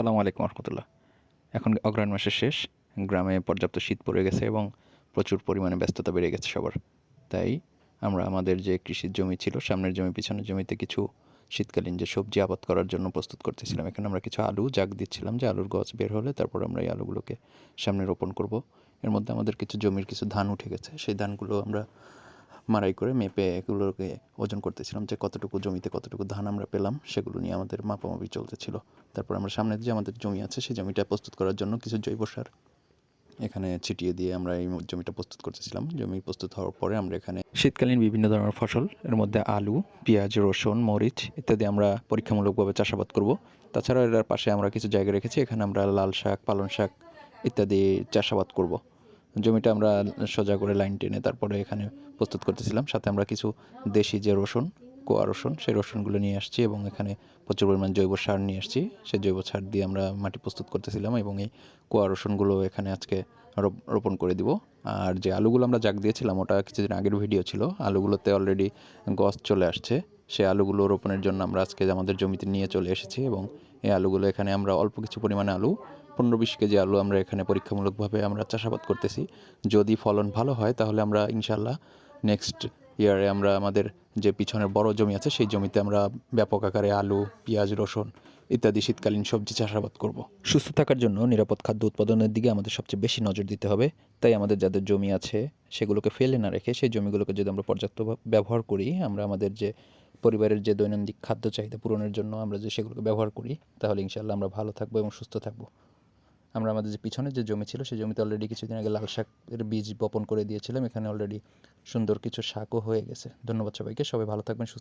আসসালামু আলাইকুম রহমতুল্লাহ এখন অগ্রহায়ণ মাসের শেষ, গ্রামে পর্যাপ্ত শীত পড়ে গেছে এবং প্রচুর পরিমাণে ব্যস্ততা বেড়ে গেছে সবার। তাই আমরা আমাদের যে কৃষির জমি ছিল, সামনের জমি, পিছনের জমিতে কিছু শীতকালীন যে সবজি আবাদ করার জন্য প্রস্তুত করতেছিলাম। এখানে আমরা কিছু আলু জাগ দিচ্ছিলাম, যে আলুর গছ বের হলে তারপর আমরা এই আলুগুলোকে সামনে রোপণ করব। এর মধ্যে আমাদের কিছু জমির কিছু ধান উঠে গেছে, সেই ধানগুলো আমরা মারাই করে মেপে এগুলোকে ওজন করতেছিলাম যে কতটুকু জমিতে কতটুকু ধান আমরা পেলাম, সেগুলো নিয়ে আমাদের মাপামাপি চলতেছিল। তারপর আমরা সামনে যে আমাদের জমি আছে, সেই জমিটা প্রস্তুত করার জন্য কিছু জৈব সার এখানে ছিটিয়ে দিয়ে আমরা এই জমিটা প্রস্তুত করতেছিলাম। জমি প্রস্তুত হওয়ার পরে আমরা এখানে শীতকালীন বিভিন্ন ধরনের ফসল, এর মধ্যে আলু, পেঁয়াজ, রসুন, মরিচ ইত্যাদি আমরা পরীক্ষামূলকভাবে চাষাবাদ করব। তাছাড়া এর পাশে আমরা কিছু জায়গা রেখেছি, এখানে আমরা লাল শাক, পালং শাক ইত্যাদি চাষাবাদ করব। জমিটা আমরা সোজা করে লাইন টেনে তারপরে এখানে প্রস্তুত করতেছিলাম। সাথে আমরা কিছু দেশি যে রসুন, কোয়া রসুন, সেই রসুনগুলো নিয়ে আসছি এবং এখানে প্রচুর পরিমাণ জৈব সার নিয়ে আসছি। সেই জৈব সার দিয়ে আমরা মাটি প্রস্তুত করতেছিলাম এবং এই কোয়া রসুনগুলো এখানে আজকে রোপণ করে দিব। আর যে আলুগুলো আমরা জাগ দিয়েছিলাম, ওটা কিছুদিন আগের ভিডিও ছিল। আলুগুলোতে অলরেডি গছ চলে আসছে। সেই আলুগুলো রোপণের জন্য আমরা আজকে আমাদের জমিতে নিয়ে চলে এসেছি এবং এই আলুগুলো এখানে আমরা অল্প কিছু পরিমাণে আলু পনেরো বিশ কেজি আলু আমরা এখানে পরীক্ষামূলকভাবে আমরা চাষাবাদ করতেছি। যদি ফলন ভালো হয়, তাহলে আমরা ইনশাল্লাহ নেক্সট ইয়ারে আমরা আমাদের যে পিছনের বড় জমি আছে, সেই জমিতে আমরা ব্যাপক আকারে আলু, পেঁয়াজ, রসুন ইত্যাদি শীতকালীন সবজি চাষাবাদ করব। সুস্থ থাকার জন্য নিরাপদ খাদ্য উৎপাদনের দিকে আমাদের সবচেয়ে বেশি নজর দিতে হবে। তাই আমাদের যাদের জমি আছে, সেগুলোকে ফেলে না রেখে সেই জমিগুলোকে যদি আমরা পর্যাপ্ত ব্যবহার করি, আমরা আমাদের যে পরিবারের যে দৈনন্দিন খাদ্য চাহিদা পূরণের জন্য আমরা যে সেগুলোকে ব্যবহার করি, তাহলে ইনশাল্লাহ আমরা ভালো থাকব এবং সুস্থ থাকব। আমরা আমাদের যে পিছনে যে জমি ছিল, সেই জমিতে অলরেডি কিছুদিন আগে লাল শাকের বীজ বপন করে দিয়েছিলাম। এখানে অলরেডি সুন্দর কিছু শাকও হয়ে গেছে। ধন্যবাদ সবাইকে। সবাই ভালো থাকবেন, সুস্থ